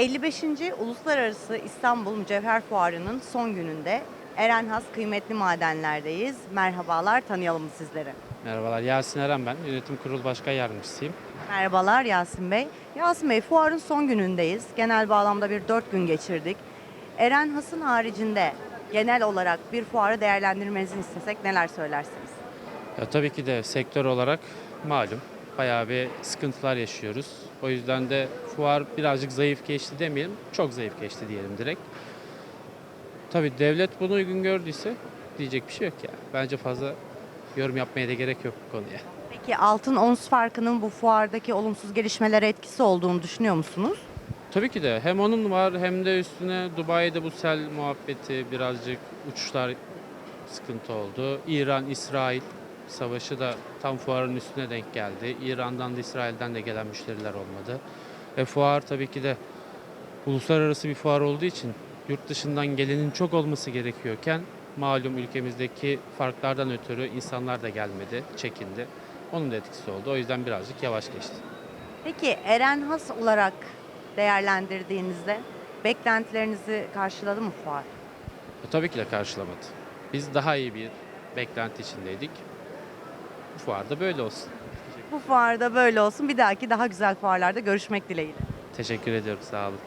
55. Uluslararası İstanbul Mücevher Fuarı'nın son gününde Erenhas Kıymetli Madenler'deyiz. Merhabalar, tanıyalım sizleri. Merhabalar, Yasin Eren ben. Yönetim Kurulu Başkan Yardımcısıyım. Merhabalar Yasin Bey. Yasin Bey, fuarın son günündeyiz. Genel bağlamda bir dört gün geçirdik. Erenhas'ın haricinde genel olarak bir fuarı değerlendirmenizi istesek neler söylersiniz? Ya tabii ki de sektör olarak malum bayağı bir sıkıntılar yaşıyoruz. O yüzden de fuar birazcık zayıf geçti demeyelim, çok zayıf geçti diyelim direkt. Tabii devlet bunu uygun gördüyse diyecek bir şey yok ya. Bence fazla yorum yapmaya da gerek yok bu konuya. Peki altın ons farkının bu fuardaki olumsuz gelişmelere etkisi olduğunu düşünüyor musunuz? Tabii ki de hem onun var hem de üstüne Dubai'de bu sel muhabbeti birazcık uçuşlar sıkıntı oldu. İran-İsrail savaşı da tam fuarın üstüne denk geldi. İran'dan da İsrail'den de gelen müşteriler olmadı. Ve fuar tabii ki de uluslararası bir fuar olduğu için yurt dışından gelenin çok olması gerekiyorken malum ülkemizdeki farklardan ötürü insanlar da gelmedi, çekindi. Onun da etkisi oldu. O yüzden birazcık yavaş geçti. Peki Erenhas olarak değerlendirdiğinizde beklentilerinizi karşıladı mı fuar? E, Tabii ki de karşılamadı. Biz daha iyi bir beklenti içindeydik. Bu fuarda böyle olsun. Bu fuarda böyle olsun. Bir dahaki daha güzel fuarlarda görüşmek dileğiyle. Teşekkür ediyorum. Sağ olun.